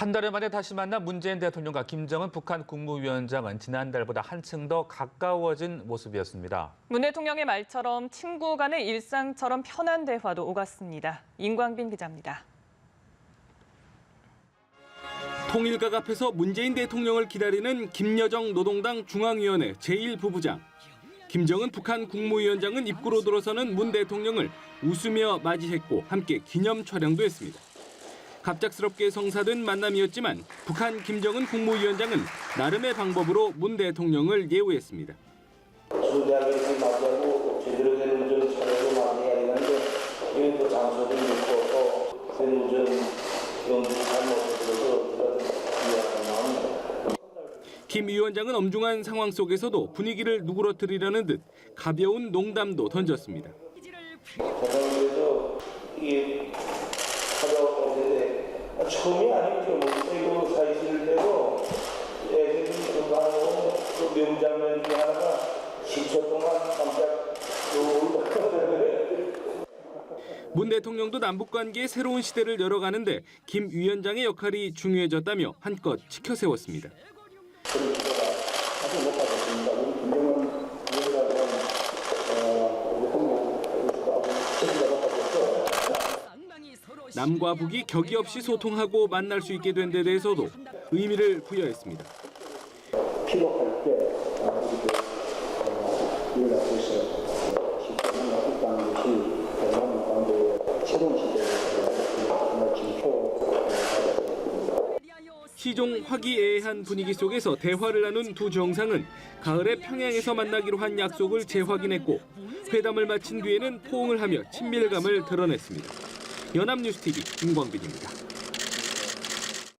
한 달여 만에 다시 만난 문재인 대통령과 김정은 북한 국무위원장은 지난달보다 한층 더 가까워진 모습이었습니다. 문 대통령의 말처럼 친구 간의 일상처럼 편한 대화도 오갔습니다. 임광빈 기자입니다. 통일각 앞에서 문재인 대통령을 기다리는 김여정 노동당 중앙위원회 제1부부장. 김정은 북한 국무위원장은 입구로 들어서는 문 대통령을 웃으며 맞이했고 함께 기념 촬영도 했습니다. 갑작스럽게 성사된 만남이었지만 북한 김정은 국무위원장은 나름의 방법으로 문 대통령을 예우했습니다. 수대하게 이렇게 맞이하고 제대로 된 운전 차량도 많이 해야 되는데 여기 또 장소도 있고 또된 운전 연습할 모습으로서 이해하는 마음입니다. 김 위원장은 엄중한 상황 속에서도 분위기를 누그러뜨리려는 듯 가벼운 농담도 던졌습니다. 대통령께서 이게 찾아오는데 처음이 아니죠. 사실을 내고 애들이 좀 하고 또 명장면 중에 하나가 10초 동안 깜짝. 문 대통령도 남북 관계의 새로운 시대를 열어가는데 김 위원장의 역할이 중요해졌다며 한껏 치켜 세웠습니다. 아직 못 받았습니다. 우리 김정은 위원장은 어, 대통령 책임자 못 받았죠. 남과 북이 격이 없이 소통하고 만날 수 있게 된 데 대해서도 의미를 부여했습니다. 필요할 때 어, 일어나서 실제로 남북 것이 대남 관계의 새로운 시대를 정말 진포하겠습니다. 시종 화기애애한 분위기 속에서 대화를 나눈 두 정상은 가을에 평양에서 만나기로 한 약속을 재확인했고 회담을 마친 뒤에는 포옹을 하며 친밀감을 드러냈습니다. 연합뉴스 TV 김광빈입니다.